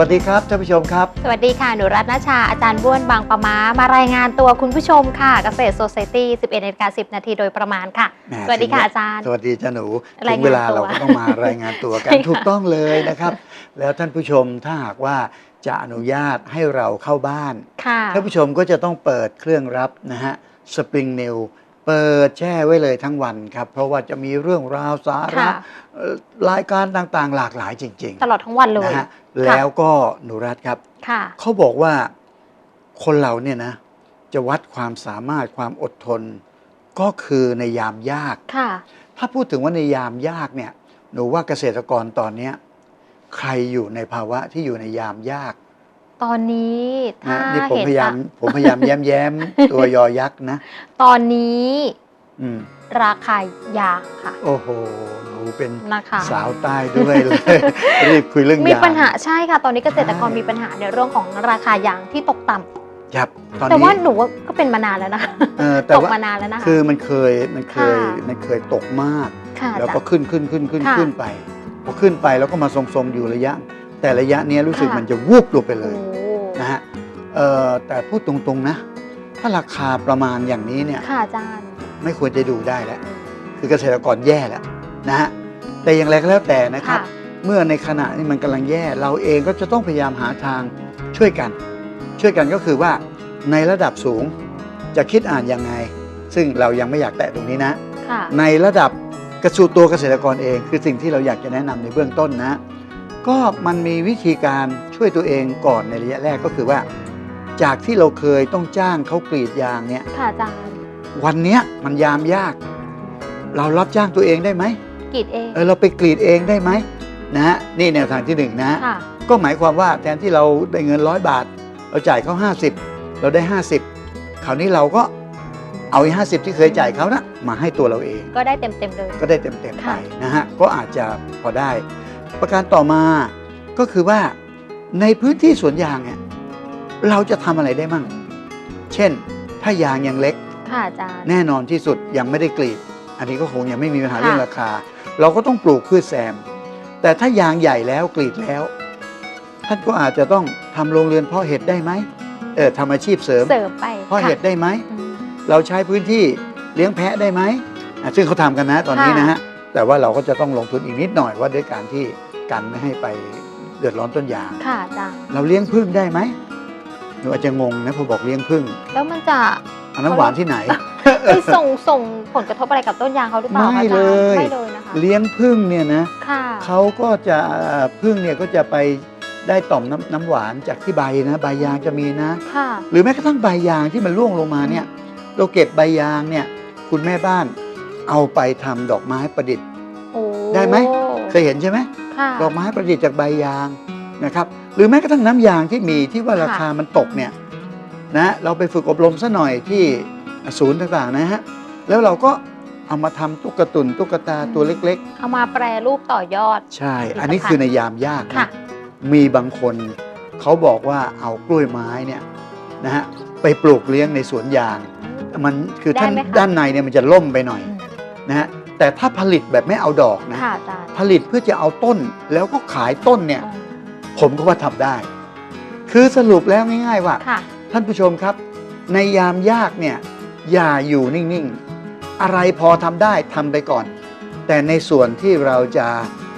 วัสดีครับท่านผู้ชมครับ สวัสดีค่ะ หนูรัตนชชาอาจารย์บ้วนบางปะมา มารายงานตัวคุณผู้ชมค่ะ เกษตรโซ c i ตี้ 11นาฬิกา10 นาทีโดยประมาณค่ะ แหมสวัสดีค่ะถึงอาจารย์ สวัสดีจ้าหนูราถึยงงานเวลาตัวเราก็ต้องมารายงานตัวกัน ใช่ค่ะ ถูกต้องเลยนะครับ แล้วท่านผู้ชมถ้าหากว่าจะอนุญาตให้เราเข้าบ้าน ค่ะ ท่านผู้ชมก็จะต้องเปิดเครื่องรับนะฮะสปริงนิวเปิดแช่ไว้เลยทั้งวันครับ เพราะว่าจะมีเรื่องราวสาระค่ะ เอ่อรายการต่างๆ หลากหลายจริงตลอดทั้งวันเลๆยนะฮะ แล้วก็หนูรัฐครับค่ะเขาบอกว่าคนเราเนี่ยนะ จะวัดความสามารถความอดทน ก็คือในยามยากค่ะถ้าพูดถึงว่าในยามยากเนี่ย หนูว่าเกษตรกรตอนเนี้ยใครอยู่ในภาวะที่อยู่ในยามยาก ตอนนี้ถ้านะนี่ผมเห็นพยายามอะผมพยายามแย้มแย้มๆตัวยอยักษ์นะ ตอนนี้ อืม ราคายางค่ะ โอ้โหหนูเป็นนะคะ สาวใต้ด้วยเลย รีบคุยเรื่องมียางปัญหาใช่ค่ะ ตอนนี้เกษตรกรใช่มีปัญหาในเรื่องของราคายางที่ตกต่ำครับตอนแต่ว่านี้หนูว่าก็เป็นมานานแล้วนะคะเออแต่ตกว่า มานานแล้วนะคะ คือมันเคยมันเคยค่ะ มันเคยตกมาก ค่ะแล้วอาก็จารย์ขึ้นขึ้นขึ้นขึ้นค่ะขึ้นไปพอขึ้นไปแล้วก็มาทรงๆอยู่ระยะ แต่ระยะเนี้ยรู้สึกค่ะ มันจะวูบลงไปเลโอ้ยนะฮะเอ่อแต่พูดตรงๆนะ ถ้าราคาประมาณอย่างนี้เนี่ย ค่ะอาจารย์ ไม่ควรจะดูได้แล้ว คือเกษตรกรแย่แล้วนะฮะแต่อย่างไรก็แล้วแต่นะครับค่ะเมื่อในขณะที่มันกำลังแย่ เราเองก็จะต้องพยายามหาทางช่วยกัน ช่วยกันก็คือว่าในระดับสูงจะคิดอ่านยังไง ซึ่งเรายังไม่อยากแตะตรงนี้นะค่ะในระดับกระสูตัวเกษตรกรเอง คือสิ่งที่เราอยากจะแนะนำในเบื้องต้นนะ ก็มันมีวิธีการช่วยตัวเองก่อนในระยะแรกก็คือว่า จากที่เราเคยต้องจ้างเขากรีดยางเนี่ยค่ะอาจารย์ วันเนี้ยมันยามยาก เรารับจ้างตัวเองได้ไหมกรีดเองเออเราไปกรีดเองได้ไหมนะฮะนี่แนวทางที่หนึ่งนะ ค่ะ ก็หมายความว่าแทนที่เราได้เงินร้อยบาท เราจ่ายเขา50 เราได้ 50 คราวนี้เราก็เอาไอ้ห้าสิบที่เคยจ่ายเขานะมาให้ตัวเราเอง ก็ได้เต็มเต็มๆเลย ก็ได้เต็มๆไปค่ะ นะฮะ ก็อาจจะพอได้ ประการต่อมาก็คือว่าในพื้นที่สวนยางเนี่ยเราจะทำอะไรได้มั่ง เช่น ถ้ายางยังเล็ก ค่ะอาจารย์ แน่นอนที่สุดยังไม่ได้กรีด อันนี้ก็คงยังไม่มีปัญหาค่ะเรื่องราคา เราก็ต้องปลูกพืชแซม แต่ถ้ายางใหญ่แล้วกรีดแล้ว ท่านก็อาจจะต้องทำโรงเรือนเพาะเห็ดได้ไหมเออทำอาชีพเสริมเสริมไปเพาะเห็ดค่ะได้ไหมอืมเราใช้พื้นที่เลี้ยงแพะได้ไหมอะซึ่งเขาทำกันนะตอนนี้ค่ะนะฮะ แต่ว่าเราก็จะต้องลงทุนอีกนิดหน่อยว่าด้วยการที่กันไม่ให้ไปเดือดร้อนต้นยาง ค่ะอาจารย์เราเลี้ยงพึ่งได้ไหมหนูอาจจะงงนะพอบอกเลี้ยงพึ่ง แล้วมันจะเอาน้ำหวานที่ไหน ไปส่งส่งผลกระทบอะไรกับต้นยางเขาหรือเปล่าไม่อาจารเลย ไม่เลยนะคะ เลี้ยงพึ่งเนี่ยนะค่ะเขาก็จะพึ่งเนี่ยก็จะไปได้ต่อมน้ำน้ำหวานจากที่ใบนะ ใบยางจะมีนะ ค่ะ หรือแม้กระทั่งใบยางที่มันร่วงลงมาเนี่ยเราเก็บใบยางเนี่ย คุณแม่บ้านเอาไปทำดอกไม้ประดิษฐ์โอ้ได้ไหมเคยเห็นใช่ไหมค่ะดอกไม้ประดิษฐ์จากใบยางนะครับ หรือแม้กระทั่งน้ำยางที่มีที่ว่าราคามันตกเนี่ย นะเราไปฝึกอบรมซะหน่อยที่ศูนย์ต่างๆนะฮะแล้วเราก็เอามาทำตุ๊กตุนตุ๊กตาตัวเล็กเอามาแปรรูปต่อยอดๆใช่ อันนี้คือในยามยากค่ะนะมีบางคนเขาบอกว่าเอากล้วยไม้เนี่ยนะฮะไปปลูกเลี้ยงในสวนยาง มันคือท่านได้ไหมคะด้านในเนี่ยมันจะล่มไปหน่อยอืมนะฮะแต่ถ้าผลิตแบบไม่เอาดอกนะค่ะอาจารย์ผลิตเพื่อจะเอาต้นแล้วก็ขายต้นเนี่ยอืมผมก็ว่าทำได้ คือสรุปแล้วง่าย ๆ ว่าค่ะ ท่านผู้ชมครับ ในยามยากเนี่ยอย่าอยู่นิ่งๆ อะไรพอทำได้ทำไปก่อน แต่ในส่วนที่เราจะ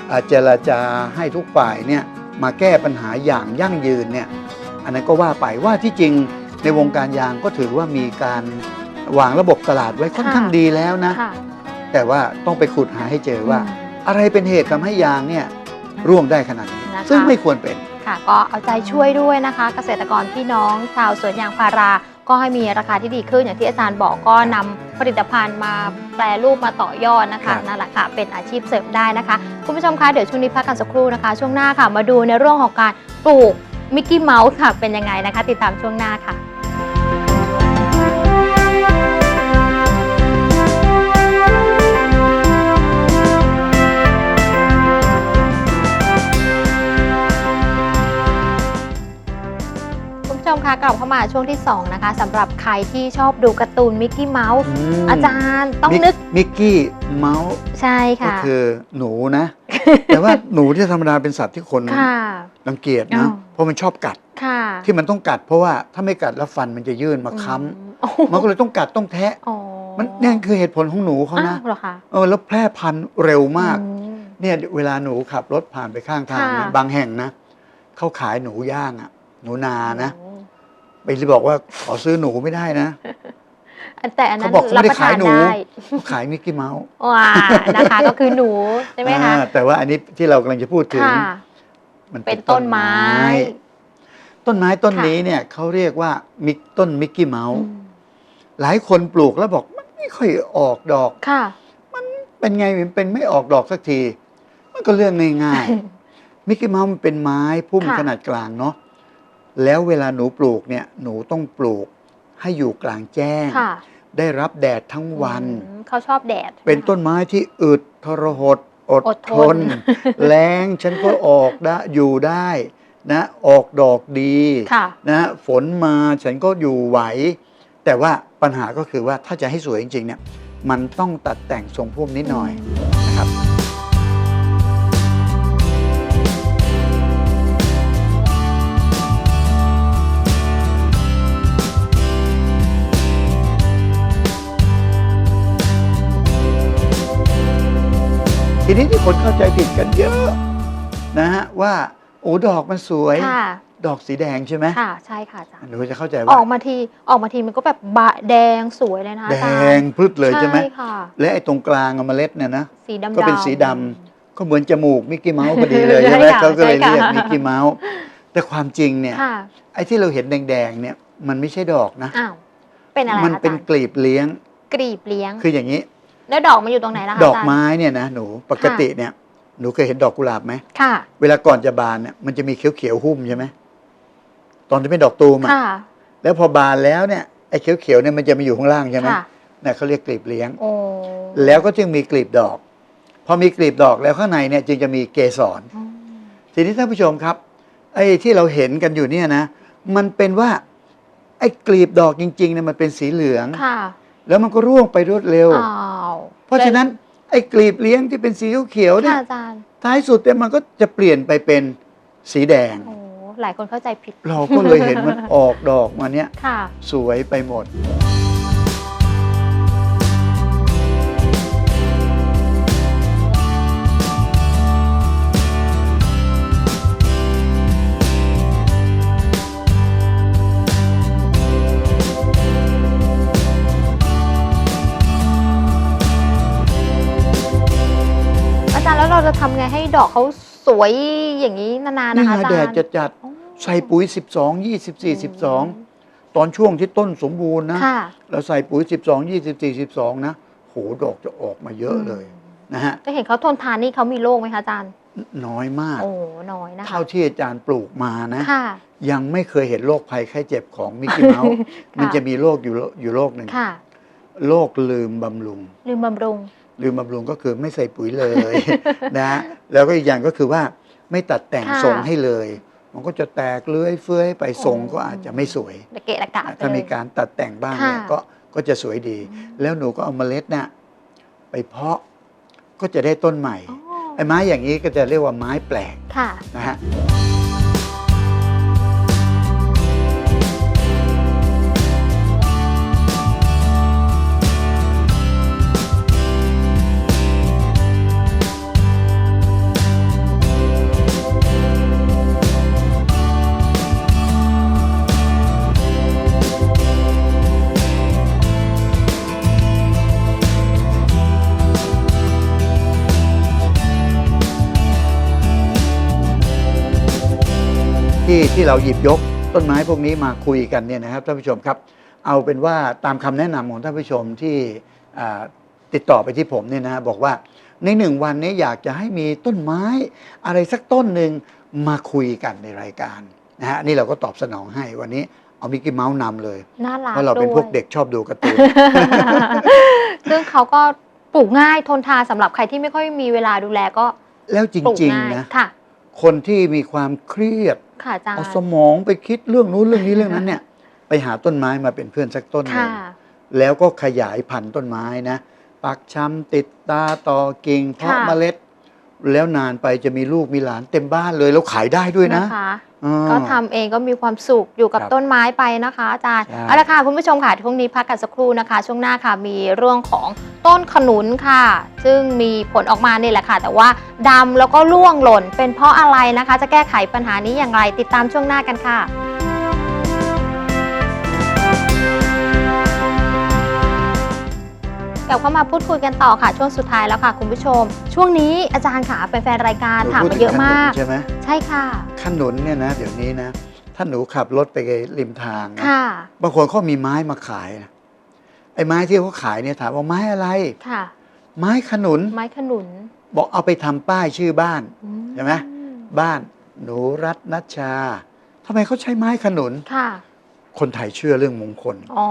เอ่อเจรจาให้ทุกฝ่ายเนี่ยมาแก้ปัญหาอย่างยั่งยืนเนี่ยอันนั้นก็ว่าไปว่าที่จริงในวงการยางก็ถือว่ามีการวางระบบตลาดไว้ค่อนข้างค่ะดีแล้วนะค่ะแต่ว่าต้องไปขุดหาให้เจอว่าอืมอะไรเป็นเหตุทำให้ยางเนี่ยร่วงได้ขนาดนี้นะคะซึ่งไม่ควรเป็น ค่ะ ก็เอาใจช่วยด้วยนะคะ เกษตรกรพี่น้องชาวสวนยางพารา ก็ให้มีราคาที่ดีขึ้นอย่างที่อาจารย์บอกก็นำผลิตภัณฑ์มาแปรรูปมาต่อยอดนะคะนั่นแหละค่ะเป็นอาชีพเสริมได้นะคะ คุณผู้ชมคะเดี๋ยวช่วงนี้พักกันสักครู่นะคะ ช่วงหน้าค่ะ มาดูในเรื่องของการปลูกมิกกี้เมาส์ค่ะเป็นยังไงนะคะ ติดตามช่วงหน้าค่ะ มคะกลับเข้ามาช่วงที่ 2 นะคะสำหรับใครที่ชอบดูการ์ตูนมิกกี้เมาส์มอาจารย์ต้องมิกนึกมิกกี้เมาส์ใช่ก็ค่ะ คือหนูนะ แต่ว่าหนูที่ธรรมดาเป็นสัตว์ที่คนค่ะ รังเกียจอ้านะวเพราะมันชอบกัดค่ะที่มันต้องกัด เพราะว่าถ้าไม่กัดแล้วฟันมันจะยื่นมาค้อืมโอ้โหำมันก็เลยต้องกัดต้องแทะ อ๋อมันนี่คือเหตุผลของหนูเขานะอ้าวเหรอคะเออแล้วแพร่พันธุ์เร็วมาก อืม เนี่ยเวลาหนูขับรถผ่านไปข้างทางนะค่ะ บางแห่งนะเขาขายหนูย่างอะหนูนานะโอ้ ไปบอกว่าขอซื้อหนูไม่ได้นะอันแต่อันนั้นเขาบอกเขารับไม่ปได้ระทานขายหนูได้เขาขายมิกกี้เมาส์ว้านะคะ ก็คือหนูใช่ไหมคะอ่าแต่ว่าอันนี้ที่เรากำลังจะพูดถึง ค่ะ มันเป็นต้นไม้ ต้นไม้ต้นค่ะ นี้เนี่ยเขาเรียกว่ามิกต้นมิกกี้เมาอืส์มหลายคนปลูกแล้วบอกมันไม่ค่อยออกดอก ค่ะ เป็นไงมันเป็นไม่ออกดอกสักที มันก็เรื่องง่ายๆมิกกี้เมาส์มันเป็นไม้พุ่มค่ะ ขนาดกลางเนาะ แล้วเวลาหนูปลูกเนี่ยหนูต้องปลูกให้อยู่กลางแจ้ง ค่ะได้รับแดดทั้งวัน อืมเขาชอบแดด เป็นต้นไม้ที่อึดทรหด อดอดททน น แรงฉันก็ออกได้อยู่ได้นะออกดอกดีค่ะ นะฝนมาฉันก็อยู่ไหว แต่ว่าปัญหาก็คือว่าถ้าจะให้สวยจริงๆเนี่ยมันต้องตัดแต่งทรงพุ่มนิดหน่อย ทีนี้ที่คนเข้าใจผิดกันเยอะนะฮะว่าโอ้ดอกมันสวย ค่ะ ดอกสีแดงใช่ไหมค่ะ ใช่ค่ะอาจารย์ หนูจะเข้าใจอว่าอกมาทีออกมาทีมันก็แบบบะแดงสวยเลยนะคะแดอาจารย์งพืชเลยใช่ไหม ค่ะ และไอ้ตรงกลางอะเมล็ดเนี่ยนะ สีดำๆ ก็เป็นสีดำก็เหมือนจมูกมิกกี้เมาส์พอดีเลยใช่ไหมใช่ค่ะเขาก็เลยใช่ค่ะ เรียกมิกกี้เมาส์แต่ความจริงเนี่ย ค่ะ ไอ้ที่เราเห็นแดงๆเนี่ยมันไม่ใช่ดอกนะ อ้าว เป็นอะไรมันคะอาเป็นจารย์กลีบเลี้ยง กรีบเลี้ยง คืออย่างนี้ แล้วดอกมันอยู่ตรงไหนล่ะคะดอกาจารย์ไม้เนี่ยนะหนูปกติเนี่ยหนูเคยเห็นดอกกุหลาบไหมค่ะ เวลาก่อนจะบานเนี่ยมันจะมีเขียวๆหุ้มใช่ไหมตอนที่เป็นดอกตูมอะค่ะแล้วพอบานแล้วเนี่ยไอ้เขียวๆเนี่ยมันจะมาอยู่ข้างล่างใช่ไหมค่ะเนี่ยเขาเรียกกลีบเลี้ยงโอ้แล้วก็จึงมีกลีบดอก พอมีกลีบดอกแล้วข้างในเนี่ยจึงจะมีเกสรอืมทีนี้ท่านผู้ชมครับ ไอ้ที่เราเห็นกันอยู่เนี่ยนะ มันเป็นว่า ไอ้กลีบดอกจริงๆเนี่ยมันเป็นสีเหลืองค่ะแล้วมันก็ร่วงไปรวดเร็วอ้าวเพ ราะฉะนั้นไอ้กลีบเลี้ยงที่เป็นสีเขียวๆเนี่ค่ะยอาจารย์ท้ายสุดเนี่ยมันก็จะเปลี่ยนไปเป็นสีแดง โอ้หลายคนเข้าใจผิดเราก็เลยเห็นมันออกดอกมาเนี่ยค่ะ สวยไปหมด จารย์แล้วเราจะทำไงให้ดอกเขาสวยอย่างนี้นานๆนี่นะคะไงอาแดจารดย์จะจัดโอ้ใส่ปุ๋ย 12 24 12 ตอนช่วงที่ต้นสมบูรณ์นะ ค่ะ เราใส่ปุ๋ย 12 24 12 นะ โหดอกจะออกมาเยอะเลยนะฮะ จะเห็นเขาทนทานนี่เขามีโรคไหมคะอาจารย์ น้อยมาก โอ้น้อยนะคะ เท่าที่อาจารย์ปลูกมานะ ค่ะ ยังไม่เคยเห็นโรคภัยไข้เจ็บของมิกกี้เมาส์มันจะมีโรคอยู่โรอยู่โรคหนึ่งค่ะ โรคลืมบำรุง ลืมบำรุง ลืมบำรุงก็คือไม่ใส่ปุ๋ยเลยนะฮะแล้วก็อีกอย่างก็คือว่าไม่ตัดแต่งค่ะทรงให้เลย มันก็จะแตกเลื้อยเฟื้อยไปทรงก็อาจจะไม่สวยตะเกะตะกะไปถ้าเลยมีการตัดแต่งบ้างเนี่ยค่ะก็ก็จะสวยดี แล้วหนูก็เอาเมล็ดน่ะไปเพาะก็จะได้ต้นใหม่อ๋อไอ้ไม้อย่างนี้ก็จะเรียกว่าไม้แปลกค่ะนะฮะ ที่ที่เราหยิบยกต้นไม้พวกนี้มาคุยกันเนี่ยนะครับท่านผู้ชมครับ เอาเป็นว่าตามคำแนะนำของท่านผู้ชมที่อ่าติดต่อไปที่ผมเนี่ยนะบอกว่าในหนึ่งวันนี้อยากจะให้มีต้นไม้ อะไรสักต้นหนึ่งมาคุยกันในรายการนะฮะนี่เราก็ตอบสนองให้วันนี้เอามิกกี้เมาส์นำเลยน่ารักเพราะเราเป็นด้วยพวกเด็กชอบดูการ์ตูนซึ่งเขาก็ปลูกง่ายทนทานสำหรับใครที่ไม่ค่อยมีเวลาดูแลก็แล้วจปลูกริงง่ายๆนะค่ะ คนที่มีความเครียดค่ะอาจารย์เอาสมองไปคิดเรื่องนู้นเรื่องนี้เรื่องนั้นเนี่ย ไปหาต้นไม้มาเป็นเพื่อนสักต้นหนึ่ค่ะงแล้วก็ขยายพันธุ์ต้นไม้นะ ปักชำติดตาต่อกิ่งเพาะค่ะเมล็ด แล้วนานไปจะมีลูกมีหลานเต็มบ้านเลยแล้วขายได้ด้วยนะนะคะอ่า ก็ทำเองก็มีความสุขอยู่กับครับต้นไม้ไปนะคะอาจารย์ใช่เอาละค่ะคุณผู้ชมค่ะช่วงนี้พักกันสักครู่นะคะ ช่วงหน้าค่ะมีเรื่องของต้นขนุนค่ะ ซึ่งมีผลออกมานี่แหละค่ะ แต่ว่าดำแล้วก็ร่วงหล่นเป็นเพราะอะไรนะคะ จะแก้ไขปัญหานี้อย่างไรติดตามช่วงหน้ากันค่ะ ลับเข้ามาพูดคุยกันต่อค่ะ ช่วงสุดท้ายแล้วค่ะคุณผู้ชม ช่วงนี้อาจารย์ค่ะแฟนๆรายการถามพูดมาถึงเยอะมากขนุนใช่ไหมใช่ค่ะขนุนเนี่ยนะเดี๋ยวนี้นะ ถ้าหนูขับรถไปริมทางนะค่ะ บางคนเขามีไม้มาขายนะไอ้ไม้ที่เขาขายเนี่ยถามว่าไม้อะไร ค่ะ ไม้ขนุน ไม้ขนุน บอกเอาไปทำป้ายชื่อบ้าน อืใช่ไหม บ้านหนูรัตนัชชาทำไมเขาใช้ไม้ขนุน ค่ะ คนไทยเชื่อเรื่องมงคลอ๋อ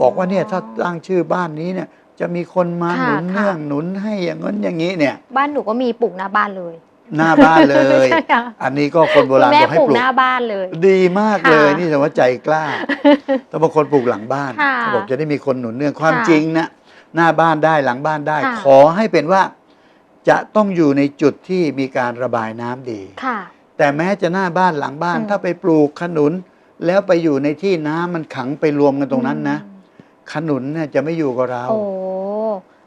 บอกว่าเนี่ยถ้าตั้งชื่อบ้านนี้เนี่ย จะมีคนมาหค่ะนุนค่ะเนื่องหนุนให้อย่างนั้นอย่างนี้เนี่ย บ้านหนูก็มีปลูกหน้าบ้านเลยหน้าบ้านเลย ใช่ค่ะอันนี้ก็คนโบราณคุณแม่บอกให้ปลูกปลูก หน้าบ้านเลย ดีมากค่ะเลยนี่แสดงว่าใจกล้าแต่บางคนปลูกหลังบ้านค่ะเขาบอกจะได้มีคนหนุนเนื่องความค่ะจริงนะหน้าบ้านได้หลังบ้านได้ ค่ะ ขอให้เป็นว่า จะต้องอยู่ในจุดที่มีการระบายน้ำดี ค่ะ แต่แม้จะหน้าบ้านหลังบ้าน อืม ถ้าไปปลูกขนุน แล้วไปอยู่ในที่น้ำมันขังไปรวมกันตรงนั้นนะ ขนุนเนี่ยจะไม่อยู่กับเรา โอ้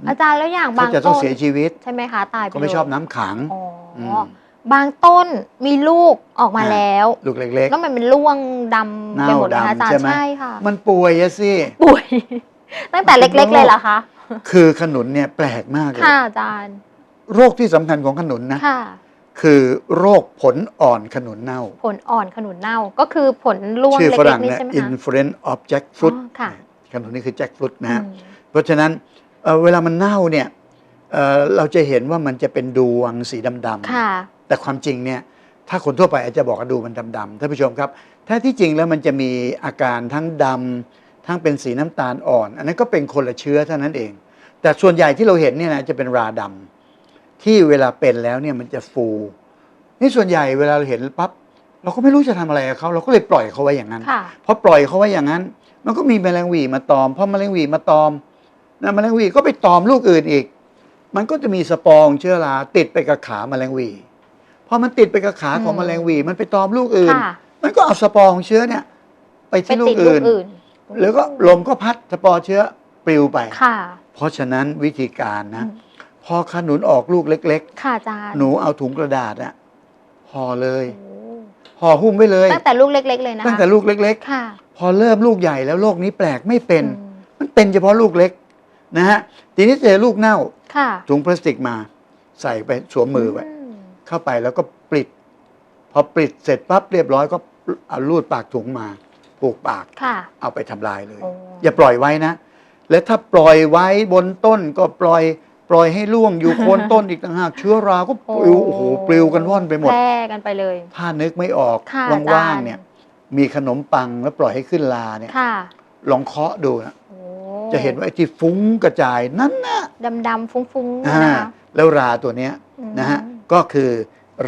อาจารย์แล้วอย่างเขาบางจะต้อต้งนเสียชีวิตใช่ไหมคะตายไปเขาไม่เลยชอบน้ำขังอ๋ออมบางต้นมีลูกออกมาอ่าแล้วลูกเล็กแล้วมันเป็นร่วงดำไปหมดเลยนะอาเน่าจารดำใช่ย์ไหมใช่ค่ะๆมันป่วยอะสิป่วย ตั้งแต่เล็กๆเลยเหรอคะคือขนุนเนี่ยแปลกมากเลยค่ะอาจารย์ โรคที่สำคัญของขนุนนะค่ะคือโรคผลอ่อนขนุนเน่า ผลอ่อนขนุนเน่าก็คือผลร่วงชื่อเล็ฝรั่กงๆนี่เนี่ยใช่ไหมคะ influence of jackfruit อ๋อค่ะขนุนนี่คือ jackfruit นะฮะอืมเพราะฉะนั้น เอ่อเวลามันเน่าเนี่ยเอ่อเราจะเห็นว่ามันจะเป็นดวงสีดำๆค่ะแต่ความจริงเนี่ยถ้าคนทั่วไปอาจจะบอกว่าดูมันดำๆท่านผู้ชมครับถ้าที่จริงแล้วมันจะมีอาการทั้งดำทั้งเป็นสีน้ำตาลอ่อน อันนั้นก็เป็นคนละเชื้อเท่านั้นเอง แต่ส่วนใหญ่ที่เราเห็นเนี่ยนะจะเป็นราดำที่เวลาเป็นแล้วเนี่ยมันจะฟู นี่ส่วนใหญ่เวลาเราเห็นปั๊บเราก็ไม่รู้จะทำอะไรกับเขาเราก็เลยปล่อยเขาไว้อย่างนั้น ค่ะ พอปล่อยเขาไว้อย่างนั้น มันก็มีแมลงหวีมาตอมพอแมลงหวีมาตอม นะแมลงหวีก็ไปตอมลูกอื่นอีก มันก็จะมีสปอร์เชื้อราติดไปกับขาแมลงหวีพอมันติดไปกับขาของอืมแมลงหวี มันไปตอมลูกอื่น ค่ะมันก็เอาสปอร์ของเชื้อเนี่ย ไปไปที่ลูติกดลูกอื่น อื่น แล้วก็ลมก็พัดสปอร์เชื้อปลิวไป ค่ะ เพราะฉะนั้นวิธีการนะ อืม พอขนุนออกลูกเล็ก ค่ะอาจารย์ๆ หนูเอาถุงกระดาษอะห่อเลยโอ้ห่อหุ้มไว้เลย ตั้งแต่ลูกเล็ก ๆ เลยนะคะตั้งแต่ลูกเล็ก ค่ะๆ พอเริ่มลูกใหญ่แล้วโรคนี้แปลกไม่เป็น อืมมันเป็นเฉพาะลูกเล็ก นะฮะทีนี้เจอลูกเน่าค่ะถุงพลาสติกมา ใส่ไปสวมมือไว้มเข้าไปแล้วก็ปลิด พอปลิดเสร็จปั๊บเรียบร้อยก็เอาลูดปากถุงมาผูกปากค่ะเอาไปทำลายเลยโอ้อย่าปล่อยไว้นะ และถ้าปล่อยไว้บนต้นก็ปล่อยปล่อยให้ล่วงอยู่โคนต้นอีกต่างหากเชื้อราก็ปลิวโอ้โหปลิวกันว่อนไปหมดแพร่กันไปเลย ถ้านึกไม่ออกค่ะว่างอาจารย์ๆเนี่ย มีขนมปังแล้วปล่อยให้ขึ้นลาเนี่ยค่ะลองเคาะดูนะโอ้ จะเห็นว่าไอ้ที่ฟุ้งกระจายนั่นนะดำๆฟุ้งๆอ่านะคะแล้วราตัวเนี้ยอืมนะฮะก็คือ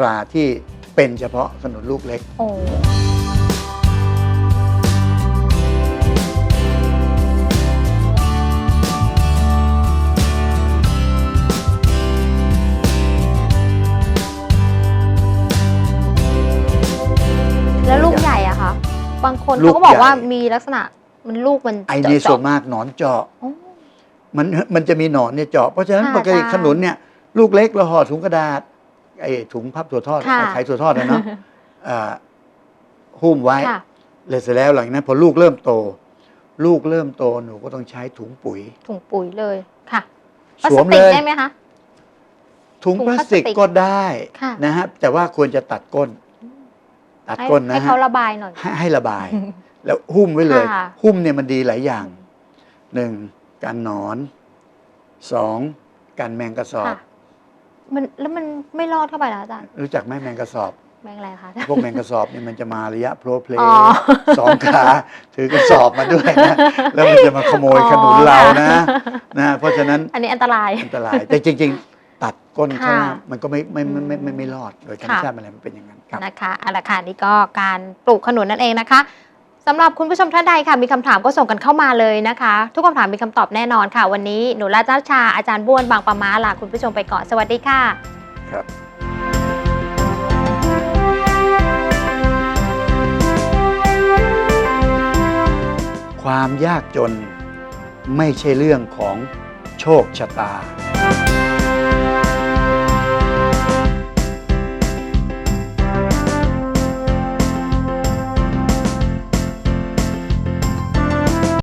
ราที่เป็นเฉพาะขนุนลูกเล็กโอ้แล้วลูกใหญ่อะคะบางคนลูเขากก็บอกว่าใหญ่มีลักษณะ มันลูกมันไอ้นี่ส่วนเจาะมากหนอนเจาะๆโอ้มันมันจะมีหนอนเนี่ยเจาะเพราะฉะนั้นค่ะปกติอาจารย์ขนุนเนี่ย ลูกเล็กเราห่อถุงกระดาษไอ้ถุงพับถั่วทอดค่ะขายถั่วทอดนะเนาะอ่าหุ้มไว้ค่ะเลยเสร็จแล้วหลังจากนั้น พอลูกเริ่มโต ลูกเริ่มโตหนูก็ต้องใช้ถุงปุ๋ย ถุงปุ๋ยเลยค่ะพลาสสวมติเลกยได้ไหมคะถุงถุงพลาพลาสสติติกกก็ได้ค่ะนะฮะแต่ว่าควรจะตัดก้น ตัดให้ก้นนะให้ฮะเขาระบายหน่อยให้ให้ระบาย แล้วหุ้มไว้เลย ค่ะ หุ้มเนี่ยมันดีหลายอย่างหนึ่งการหนอนสองการแมงกระสอบ ค่ะ มันแล้วมันไม่รอดเข้าไปแล้วอาจารย์รู้จักไหมแมงกระสอบ แมงอะไรคะพวกแมงกระสอบเนี่ยมันจะมาระยะโพลเพลอ๋อสองขาถือกระสอบมาด้วยนะแล้วมันจะมาขโมยขนุนเรานะนะเพราะฉะนั้นอันนี้อันตราย อันตราย แต่จริง ๆ ตัดก้นข้างหน้าค่ะมันก็ไม่ไม่ไม่ไม่ไม่ไม่รอดโดยธรรมค่ะ ชาติมันอะไรมันเป็นอย่างนั้นครับ นะคะเอาละค่ะนี่ก็การปลูกขนุนนั่นเองนะคะ สำหรับคุณผู้ชมท่านใดค่ะ มีคำถามก็ส่งกันเข้ามาเลยนะคะ ทุกคำถามมีคำตอบแน่นอนค่ะ วันนี้หนูราจาชาอาจารย์บ้วนบางประมาลาคุณผู้ชมไปก่อนสวัสดีค่ะ ครับความยากจนไม่ใช่เรื่องของโชคชะตา